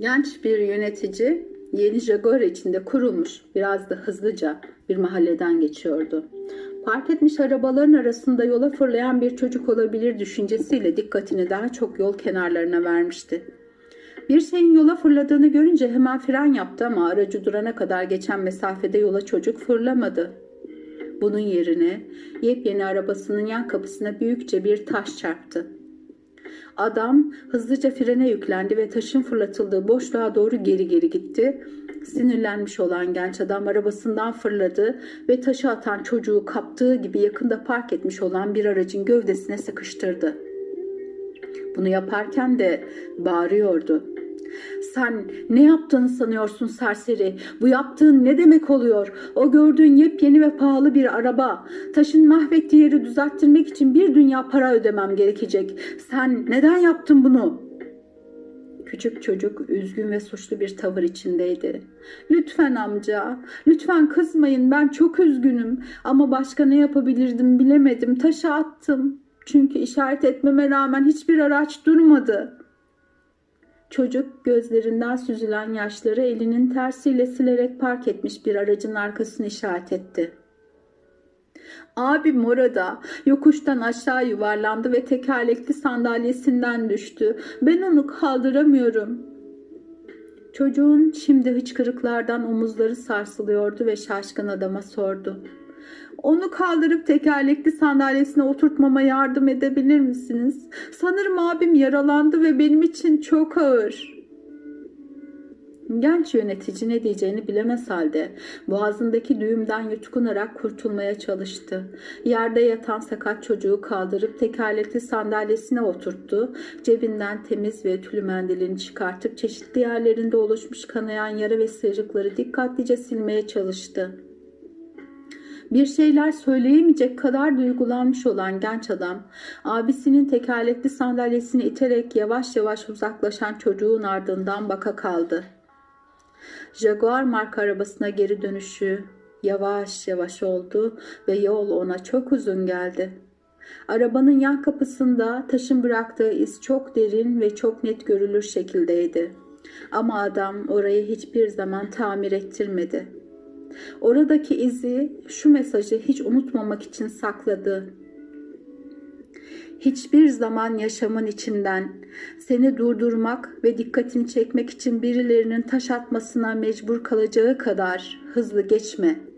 Genç bir yönetici Yeni Jaguar içinde kurulmuş biraz da hızlıca bir mahalleden geçiyordu. Park etmiş arabaların arasında yola fırlayan bir çocuk olabilir düşüncesiyle dikkatini daha çok yol kenarlarına vermişti. Bir şeyin yola fırladığını görünce hemen fren yaptı ama aracı durana kadar geçen mesafede yola çocuk fırlamadı. Bunun yerine yepyeni arabasının yan kapısına büyükçe bir taş çarptı. Adam hızlıca frene yüklendi ve taşın fırlatıldığı boşluğa doğru geri geri gitti. Sinirlenmiş olan genç adam arabasından fırladı ve taşı atan çocuğu kaptığı gibi yakında park etmiş olan bir aracın gövdesine sıkıştırdı. Bunu yaparken de bağırıyordu. Sen ne yaptığını sanıyorsun serseri? Bu yaptığın ne demek oluyor? O gördüğün yepyeni ve pahalı bir araba. Taşın mahvettiği yeri düzelttirmek için bir dünya para ödemem gerekecek. Sen neden yaptın bunu? Küçük çocuk üzgün ve suçlu bir tavır içindeydi. Lütfen amca, lütfen kızmayın ben çok üzgünüm ama başka ne yapabilirdim bilemedim. Taşı attım. Çünkü işaret etmeme rağmen hiçbir araç durmadı. Çocuk gözlerinden süzülen yaşları elinin tersiyle silerek park etmiş bir aracın arkasını işaret etti. Abim orada yokuştan aşağı yuvarlandı ve tekerlekli sandalyesinden düştü. Ben onu kaldıramıyorum. Çocuğun şimdi hıçkırıklardan omuzları sarsılıyordu ve şaşkın adama sordu. Onu kaldırıp tekerlekli sandalyesine oturtmama yardım edebilir misiniz? Sanırım abim yaralandı ve benim için çok ağır. Genç yönetici ne diyeceğini bilemez halde boğazındaki düğümden yutkunarak kurtulmaya çalıştı. Yerde yatan sakat çocuğu kaldırıp tekerlekli sandalyesine oturttu. Cebinden temiz ve tülü mendilini çıkartıp çeşitli yerlerinde oluşmuş kanayan yara ve sıyrıkları dikkatlice silmeye çalıştı. Bir şeyler söyleyemeyecek kadar duygulanmış olan genç adam, abisinin tekerlekli sandalyesini iterek yavaş yavaş uzaklaşan çocuğun ardından baka kaldı. Jaguar marka arabasına geri dönüşü yavaş yavaş oldu ve yol ona çok uzun geldi. Arabanın yan kapısında taşın bıraktığı iz çok derin ve çok net görülür şekildeydi. Ama adam orayı hiçbir zaman tamir ettirmedi. Oradaki izi şu mesajı hiç unutmamak için sakladı. Hiçbir zaman yaşamın içinden seni durdurmak ve dikkatini çekmek için birilerinin taş atmasına mecbur kalacağı kadar hızlı geçme.